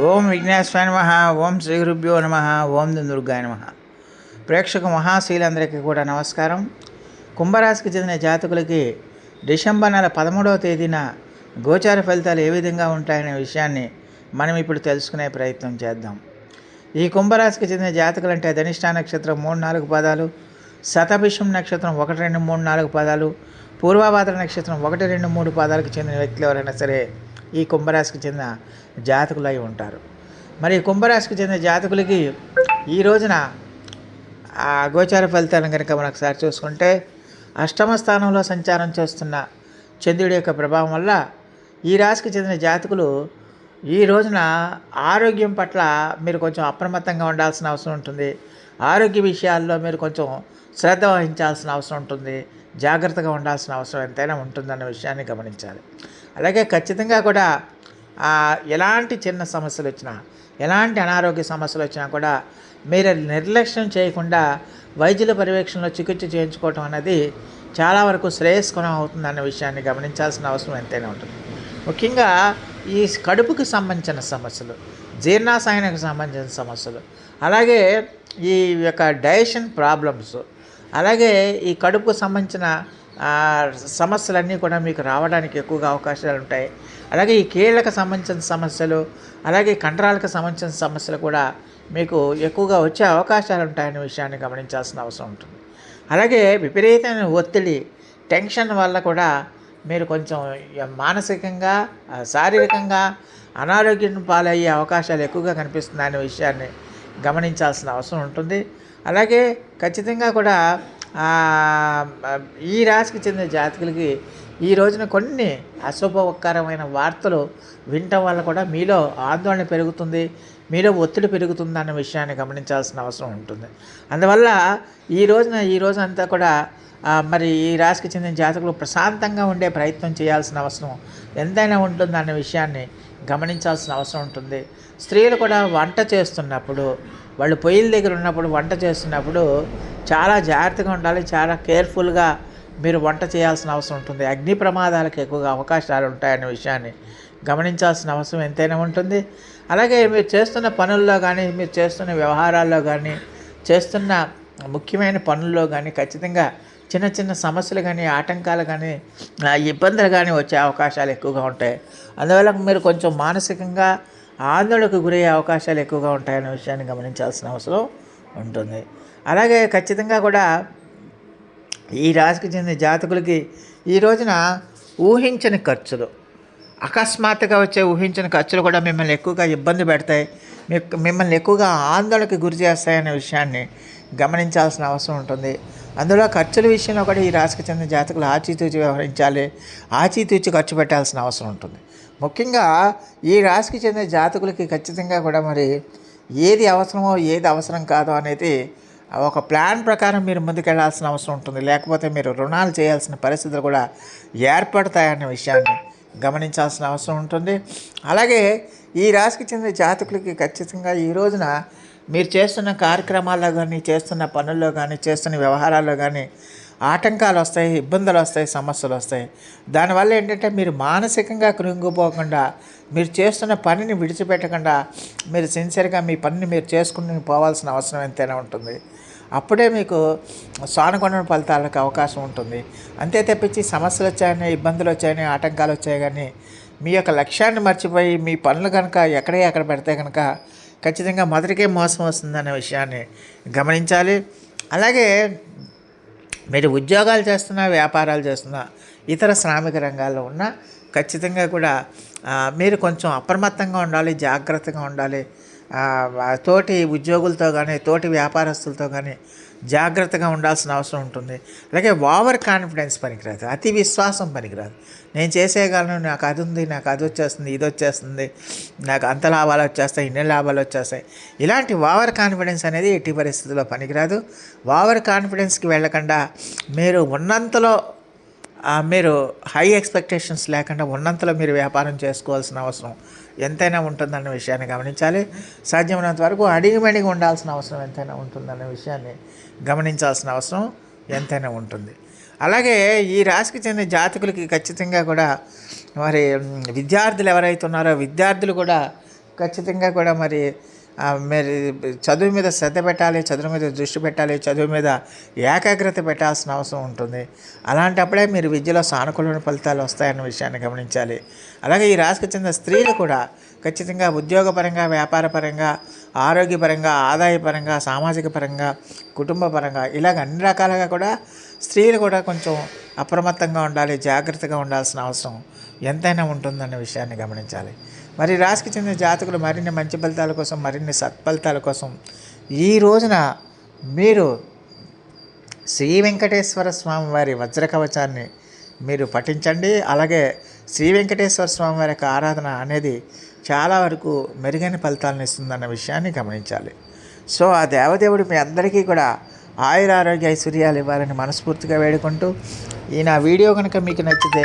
ఓం విఘ్నేశ్వర నమ ఓం శ్రీ గురుభ్యో నమ ఓం దుర్గాయ నమ. ప్రేక్షక మహాశీలందరికీ కూడా నమస్కారం. కుంభరాశికి చెందిన జాతకులకి డిసెంబర్ నెల పదమూడవ తేదీన గోచార ఫలితాలు ఏ విధంగా ఉంటాయనే విషయాన్ని మనం ఇప్పుడు తెలుసుకునే ప్రయత్నం చేద్దాం. ఈ కుంభరాశికి చెందిన జాతకులు అంటే ధనిష్ట నక్షత్రం మూడు నాలుగు పదాలు శతభిషం నక్షత్రం ఒకటి రెండు మూడు నాలుగు పదాలు పూర్వాభాద్ర నక్షత్రం ఒకటి రెండు మూడు పదాలకు చెందిన వ్యక్తులు ఎవరైనా సరే ఈ కుంభరాశికి చెందిన జాతకులు అయి ఉంటారు. మరి కుంభరాశికి చెందిన జాతకులకి ఈ రోజున ఆ గోచార ఫలితాలను కనుక మనం ఒకసారి చూసుకుంటే అష్టమ స్థానంలో సంచారం చేస్తున్న చంద్రుడి యొక్క ప్రభావం వల్ల ఈ రాశికి చెందిన జాతకులు ఈ రోజున ఆరోగ్యం పట్ల మీరు కొంచెం అప్రమత్తంగా ఉండాల్సిన అవసరం ఉంటుంది. ఆరోగ్య విషయాల్లో మీరు కొంచెం శ్రద్ధ వహించాల్సిన అవసరం ఉంటుంది. జాగ్రత్తగా ఉండాల్సిన అవసరం ఎంతైనా ఉంటుందన్న విషయాన్ని గమనించాలి. అలాగే ఖచ్చితంగా కూడా ఎలాంటి చిన్న సమస్యలు వచ్చినా ఎలాంటి అనారోగ్య సమస్యలు వచ్చినా కూడా మీరు నిర్లక్ష్యం చేయకుండా వైద్యుల పర్యవేక్షణలో చికిత్స చేయించుకోవటం అనేది చాలా వరకు శ్రేయస్కరం అవుతుందన్న విషయాన్ని గమనించాల్సిన అవసరం ఎంతైనా ఉంటుంది. ముఖ్యంగా ఈ కడుపుకి సంబంధించిన సమస్యలు జీర్ణాశయానికి సంబంధించిన సమస్యలు అలాగే ఈ యొక్క డైజెషన్ ప్రాబ్లమ్స్ అలాగే ఈ కడుపుకు సంబంధించిన సమస్యలన్నీ కూడా మీకు రావడానికి ఎక్కువగా అవకాశాలు ఉంటాయి. అలాగే ఈ కీళ్ళకు సంబంధించిన సమస్యలు అలాగే కండరాలకు సంబంధించిన సమస్యలు కూడా మీకు ఎక్కువగా వచ్చే అవకాశాలు ఉంటాయనే విషయాన్ని గమనించాల్సిన అవసరం ఉంటుంది. అలాగే విపరీతమైన ఒత్తిడి టెన్షన్ వల్ల కూడా మీరు కొంచెం మానసికంగా శారీరకంగా అనారోగ్యం పాలయ్యే అవకాశాలు ఎక్కువగా కనిపిస్తున్నాయనే విషయాన్ని గమనించాల్సిన అవసరం ఉంటుంది. అలాగే ఖచ్చితంగా కూడా ఈ రాశికి చెందిన జాతకులకి ఈ రోజున కొన్ని అశుభకరమైన వార్తలు వినటం వల్ల కూడా మీలో ఆందోళన పెరుగుతుంది మీలో ఒత్తిడి పెరుగుతుంది అన్న విషయాన్ని గమనించాల్సిన అవసరం ఉంటుంది. అందువల్ల ఈ రోజున ఈ రోజు అంతా కూడా మరి ఈ రాశికి చెందిన జాతకులు ప్రశాంతంగా ఉండే ప్రయత్నం చేయాల్సిన అవసరం ఎంతైనా ఉంటుంది అన్న విషయాన్ని గమనించాల్సిన అవసరం ఉంటుంది. స్త్రీలు కూడా వంట చేస్తున్నప్పుడు వాళ్ళు పొయ్యిల దగ్గర ఉన్నప్పుడు వంట చేస్తున్నప్పుడు చాలా జాగ్రత్తగా ఉండాలి చాలా కేర్ఫుల్గా మీరు వంట చేయాల్సిన అవసరం ఉంటుంది. అగ్ని ప్రమాదాలకు ఎక్కువగా అవకాశాలు ఉంటాయనే విషయాన్ని గమనించాల్సిన అవసరం ఎంతైనా ఉంటుంది. అలాగే మీరు చేస్తున్న పనుల్లో కానీ మీరు చేస్తున్న వ్యవహారాల్లో కానీ చేస్తున్న ముఖ్యమైన పనుల్లో కానీ ఖచ్చితంగా చిన్న చిన్న సమస్యలు కానీ ఆటంకాలు కానీ ఇబ్బందులు కానీ వచ్చే అవకాశాలు ఎక్కువగా ఉంటాయి. అందువల్ల మీరు కొంచెం మానసికంగా ఆందోళనకు గురయ్యే అవకాశాలు ఎక్కువగా ఉంటాయనే విషయాన్ని గమనించాల్సిన అవసరం ఉంటుంది. అలాగే ఖచ్చితంగా కూడా ఈ రాశికి చెందిన జాతకులకి ఈ రోజున ఊహించని ఖర్చులు అకస్మాత్తుగా వచ్చే ఊహించిన ఖర్చులు కూడా మిమ్మల్ని ఎక్కువగా ఇబ్బంది పెడతాయి మిమ్మల్ని ఎక్కువగా ఆందోళనకు గురి చేస్తాయనే విషయాన్ని గమనించాల్సిన అవసరం ఉంటుంది. అందులో ఖర్చుల విషయంలో కూడా ఈ రాశికి చెందిన జాతకులు ఆచితూచి వ్యవహరించాలి ఆచితూచి ఖర్చు పెట్టాల్సిన అవసరం ఉంటుంది. ముఖ్యంగా ఈ రాశికి చెందిన జాతకులకి ఖచ్చితంగా కూడా మరి ఏది అవసరమో ఏది అవసరం కాదో అనేది ఒక ప్లాన్ ప్రకారం మీరు ముందుకెళ్ళాల్సిన అవసరం ఉంటుంది. లేకపోతే మీరు రుణాలు చేయాల్సిన పరిస్థితులు కూడా ఏర్పడతాయన్న విషయాన్ని గమనించాల్సిన అవసరం ఉంటుంది. అలాగే ఈ రాశికి చెందిన జాతకులకి ఖచ్చితంగా ఈ రోజున మీరు చేస్తున్న కార్యక్రమాల్లో కానీ చేస్తున్న పనుల్లో కానీ చేస్తున్న వ్యవహారాల్లో కానీ ఆటంకాలు వస్తాయి ఇబ్బందులు వస్తాయి సమస్యలు వస్తాయి. దానివల్ల ఏంటంటే మీరు మానసికంగా కృంగిపోకుండా మీరు చేస్తున్న పనిని విడిచిపెట్టకుండా మీరు సిన్సియర్గా మీ పనిని మీరు చేసుకుని పోవాల్సిన అవసరం ఎంతైనా ఉంటుంది. అప్పుడే మీకు సానుగుణ ఫలితాలకు అవకాశం ఉంటుంది. అంతే తప్పించి సమస్యలు వచ్చాయని ఇబ్బందులు వచ్చాయని ఆటంకాలు వచ్చాయి కానీ మీ యొక్క లక్ష్యాన్ని మర్చిపోయి మీ పనులు కనుక ఎక్కడే ఎక్కడ పెడితే కనుక ఖచ్చితంగా మొదటికే మోసం వస్తుందనే విషయాన్ని గమనించాలి. అలాగే మీరు ఉద్యోగాలు చేస్తున్నా వ్యాపారాలు చేస్తున్నా ఇతర శ్రామిక రంగాల్లో ఉన్న ఖచ్చితంగా కూడా మీరు కొంచెం అప్రమత్తంగా ఉండాలి జాగ్రత్తగా ఉండాలి. తోటి ఉద్యోగులతో కానీ తోటి వ్యాపారస్తులతో కానీ జాగ్రత్తగా ఉండాల్సిన అవసరం ఉంటుంది. అలాగే ఓవర్ కాన్ఫిడెన్స్ పనికిరాదు అతి విశ్వాసం పనికిరాదు. నేను చేసేయగలను నాకు అది ఉంది నాకు అది వచ్చేస్తుంది ఇది వచ్చేస్తుంది నాకు అంత లాభాలు వచ్చేస్తాయి ఇన్ని లాభాలు వచ్చేస్తాయి. ఇలాంటి ఓవర్ కాన్ఫిడెన్స్ అనేది ఎట్టి పరిస్థితుల్లో పనికిరాదు. ఓవర్ కాన్ఫిడెన్స్కి వెళ్ళకుండా మీరు ఉన్నంతలో మీరు హై ఎక్స్పెక్టేషన్స్ లేకుండా ఉన్నంతలో మీరు వ్యాపారం చేసుకోవాల్సిన అవసరం ఎంతైనా ఉంటుందన్న విషయాన్ని గమనించాలి. సాధ్యమైనంత వరకు అడిగిమడిగి ఉండాల్సిన అవసరం ఎంతైనా ఉంటుందన్న విషయాన్ని గమనించాల్సిన అవసరం ఎంతైనా ఉంటుంది. అలాగే ఈ రాశికి చెందిన జాతకులకి ఖచ్చితంగా కూడా మరి విద్యార్థులు ఎవరైతే ఉన్నారో విద్యార్థులు కూడా ఖచ్చితంగా కూడా మరి మరి చదువు మీద శ్రద్ధ పెట్టాలి చదువు మీద దృష్టి పెట్టాలి చదువు మీద ఏకాగ్రత పెట్టాల్సిన అవసరం ఉంటుంది. అలాంటప్పుడే మీరు విద్యలో సానుకూలమైన ఫలితాలు వస్తాయన్న విషయాన్ని గమనించాలి. అలాగే ఈ రాశికి చెందిన స్త్రీలు కూడా ఖచ్చితంగా ఉద్యోగపరంగా వ్యాపారపరంగా ఆరోగ్యపరంగా ఆదాయపరంగా సామాజిక పరంగా కుటుంబ పరంగా ఇలాగ అన్ని రకాలుగా కూడా స్త్రీలు కూడా కొంచెం అప్రమత్తంగా ఉండాలి జాగ్రత్తగా ఉండాల్సిన అవసరం ఎంతైనా ఉంటుందన్న విషయాన్ని గమనించాలి. మరి రాశికి చెందిన జాతకులు మరిన్ని మంచి ఫలితాల కోసం మరిన్ని సత్ఫలితాల కోసం ఈ రోజున మీరు శ్రీ వెంకటేశ్వర స్వామి వారి వజ్రకవచాన్ని మీరు పఠించండి. అలాగే శ్రీ వెంకటేశ్వర స్వామి వారి యొక్క ఆరాధన అనేది చాలా వరకు మెరుగైన ఫలితాలను ఇస్తుందన్న విషయాన్ని గమనించాలి. సో ఆ దేవదేవుడు మీ అందరికీ కూడా ఆయుర ఆరోగ్య ఐశ్వర్యాలు ఇవ్వాలని మనస్ఫూర్తిగా వేడుకుంటూ ఈ నా వీడియో కనుక మీకు నచ్చితే